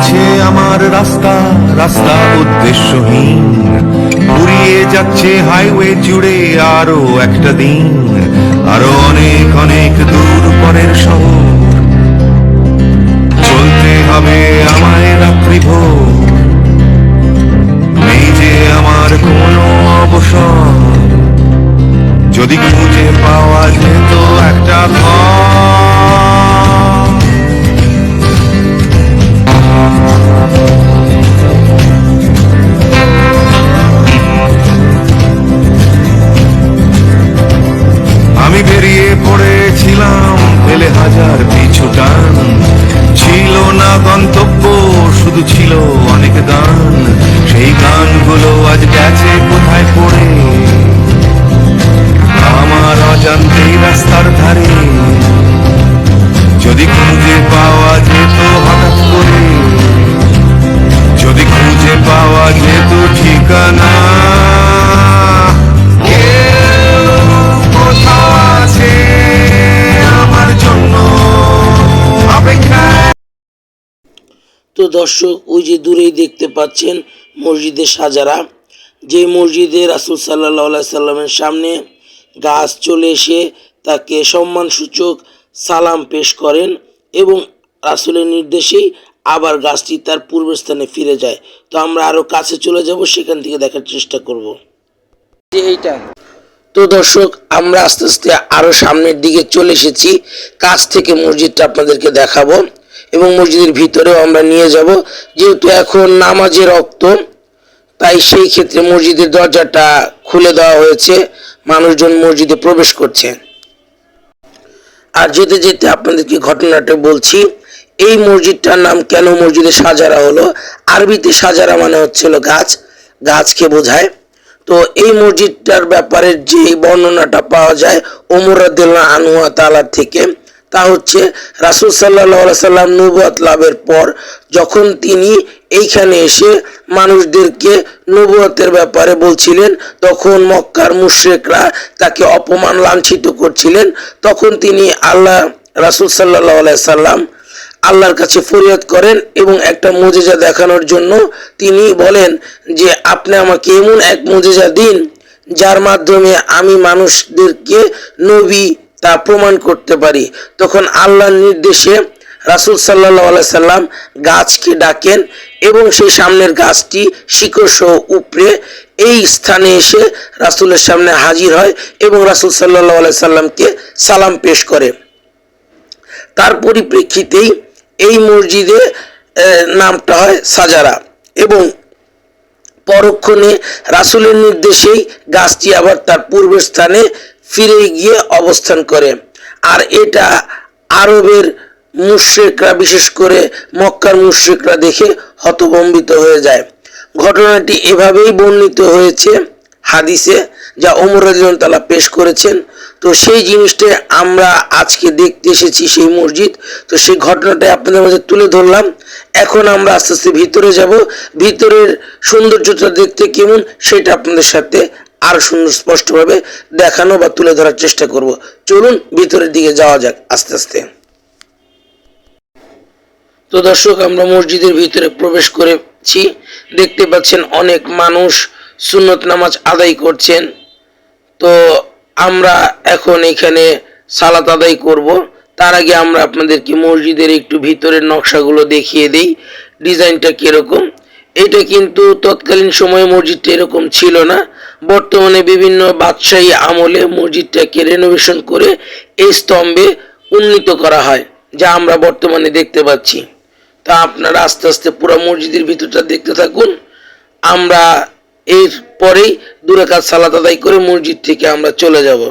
চলছে আমার রাস্তা রাস্তা উদ্দেশ্যহীন। উড়িয়ে যাচ্ছে হাইওয়ে জুড়ে আরও একটা দিন। আরও অনেক অনেক হাজার পিছু টান ছিল না গন্তব্য শুধু ছিল অনেক গান। সেই গানগুলো আজ গেছে তো দর্শক ওই যে দূরেই দেখতে পাচ্ছেন মসজিদের সাজারা। যে মসজিদে রাসুল সাল্লাহ সাল্লামের সামনে গাছ চলে এসে তাকে সম্মানসূচক সালাম পেশ করেন এবং রাসুলের নির্দেশেই আবার গাছটি তার পূর্বস্থানে ফিরে যায়। তো আমরা আরও কাছে চলে যাব সেখান থেকে দেখার চেষ্টা করব। এইটা। তো দর্শক আমরা আস্তে আস্তে আরও সামনের দিকে চলে এসেছি। কাছ থেকে মসজিদটা আপনাদেরকে দেখাবো। এবং মসজিদের ভিতরেও আমরা নিয়ে যাব। যেহেতু এখন নামাজের রক্ত, তাই সেই ক্ষেত্রে মসজিদের দরজাটা খুলে দেওয়া হয়েছে। মানুষজন মসজিদে প্রবেশ করছে। আর যেতে যেতে আপনাদেরকে ঘটনাটা বলছি, এই মসজিদটার নাম কেন মসজিদে সাজারা হলো? আরবিতে সাজারা মানে হচ্ছিল গাছ, গাছকে বোঝায়। তো এই মসজিদটার ব্যাপারে যে বর্ণনাটা পাওয়া যায়, ওমর আনহুয়া তালার থেকে তা হচ্ছে রাসুল সাল্লাহ সাল্লাম নবুয়াত লাভের পর যখন তিনি এইখানে এসে মানুষদেরকে নবুয়তের ব্যাপারে বলছিলেন, তখন মক্কার মুশ্রেকরা তাকে অপমান লাঞ্ছিত করছিলেন। তখন তিনি আল্লাহ, রাসুল সাল্লাহ সাল্লাম আল্লাহর কাছে ফরিয়াদ করেন এবং একটা মজেজা দেখানোর জন্য তিনি বলেন যে, আপনি আমাকে এমন এক মজেজা দিন, যার মাধ্যমে আমি মানুষদেরকে নবী তা প্রমাণ করতে পারি। তখন আল্লাহর নির্দেশে রাসুল সাল্লাহ সাল্লাম গাছকে ডাকেন এবং সেই সামনের গাছটি শিকড় সহ উপরে এই স্থানে এসে রাসুলের সামনে হাজির হয় এবং রাসুল সাল্লাহ সাল্লামকে সালাম পেশ করে। তার পরিপ্রেক্ষিতেই এই মসজিদে নামটা হয় সাজারা এবং পরক্ষণে রাসুলের নির্দেশেই গাছটি আবার তার পূর্বের স্থানে ফিরে গিয়ে অবস্থান করে। আর এটা আরবের মুশ্রিকরা, বিশেষ করে মক্কার মুশ্রিকরা দেখে হতভম্বিত হয়ে যায়। ঘটনাটি এভাবেই বর্ণিত হয়েছে হাদিসে, যা ওমর তাআলা পেশ করেছেন। তো সেই জিনিসটা আমরা আজকে দেখতে এসেছি সেই মসজিদ। তো সেই ঘটনাটা আপনাদের মাঝে তুলে ধরলাম। এখন আমরা আস্তে আস্তে ভিতরে যাব। ভিতরের সৌন্দর্যটা দেখতে কেমন সেটা আপনাদের সাথে আরও সুন্দর স্পষ্টভাবে দেখানো বা তুলে ধরার চেষ্টা করব। চলুন ভিতরের দিকে যাওয়া যাক আস্তে আস্তে। তো দর্শক, আমরা মসজিদের ভিতরে প্রবেশ করেছি। দেখতে পাচ্ছেন অনেক মানুষ সুন্নত নামাজ আদায় করছেন। তো আমরা এখন এখানে সালাত আদায় করব। তার আগে আমরা আপনাদেরকে মসজিদের একটু ভিতরের নকশাগুলো দেখিয়ে দিই। ডিজাইনটা কীরকম? এটা কিন্তু তৎকালীন সময়ে মসজিদটা এরকম ছিল না। বর্তমানে বিভিন্ন বাদশাহী আমলে মসজিদটাকে রেনোভেশন করে এই স্তম্ভে উন্নীত করা হয়, যা আমরা বর্তমানে দেখতে পাচ্ছি। তা আপনারা আস্তে আস্তে পুরো মসজিদের ভিতরটা দেখতে থাকুন। আমরা এর পরেই দুরাকাত সালাত আদায় করে মসজিদ থেকে আমরা চলে যাব।